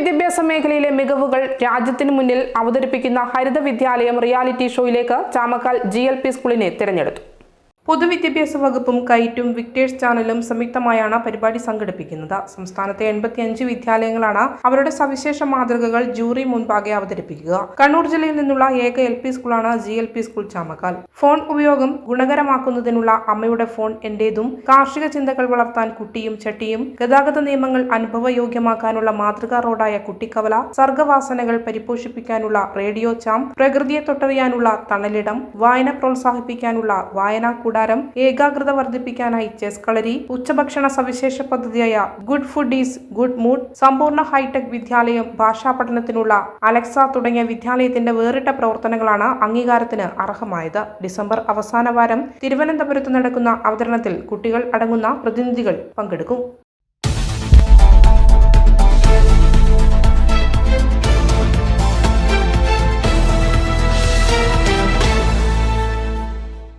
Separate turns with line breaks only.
പൊതുവിദ്യാഭ്യാസ മേഖലയിലെ മികവുകൾ രാജ്യത്തിന് മുന്നിൽ അവതരിപ്പിക്കുന്ന ഹരിത വിദ്യാലയം റിയാലിറ്റി ഷോയിലേക്ക് ചാമക്കാൽ ജി എൽ പി സ്കൂളിനെ തിരഞ്ഞെടുത്തു. പൊതുവിദ്യാഭ്യാസ വകുപ്പും കൈറ്റും വിക്ടേഴ്സ് ചാനലും സംയുക്തമായാണ് പരിപാടി സംഘടിപ്പിക്കുന്നത്. സംസ്ഥാനത്തെ എൺപത്തിയഞ്ച് വിദ്യാലയങ്ങളാണ് അവരുടെ സവിശേഷ മാതൃകകൾ ജൂറി മുൻപാകെ അവതരിപ്പിക്കുക. കണ്ണൂർ ജില്ലയിൽ നിന്നുള്ള ഏക എൽ പി സ്കൂളാണ് G L P school Chamakkal. Phone ഉപയോഗം ഗുണകരമാക്കുന്നതിനുള്ള അമ്മയുടെ ഫോൺ എന്റേതും കാർഷിക ചിന്തകൾ വളർത്താൻ കുട്ടിയും ചട്ടിയും ഗതാഗത നിയമങ്ങൾ അനുഭവയോഗ്യമാക്കാനുള്ള മാതൃകാ റോഡായ കുട്ടിക്കവല സർഗവാസനകൾ പരിപോഷിപ്പിക്കാനുള്ള റേഡിയോ ചാം പ്രകൃതിയെ തൊട്ടറിയാനുള്ള തണലിടം വായന പ്രോത്സാഹിപ്പിക്കാനുള്ള വായനാ കൂടാരം ഏകാഗ്രത വർദ്ധിപ്പിക്കാനായി ചെസ് കളരി ഉച്ചഭക്ഷണ സവിശേഷ പദ്ധതിയായ good food is good mood സമ്പൂർണ ഹൈടെക് വിദ്യാലയം ഭാഷാ പഠനത്തിനുള്ള അലക്സ തുടങ്ങിയ വിദ്യാലയത്തിന്റെ വേറിട്ട പ്രവർത്തനങ്ങളാണ് അംഗീകാരത്തിന് അർഹമായത്. ഡിസംബർ അവസാന വാരം തിരുവനന്തപുരത്ത് നടക്കുന്ന അവതരണത്തിൽ കുട്ടികൾ അടങ്ങുന്ന പ്രതിനിധികൾ പങ്കെടുക്കും.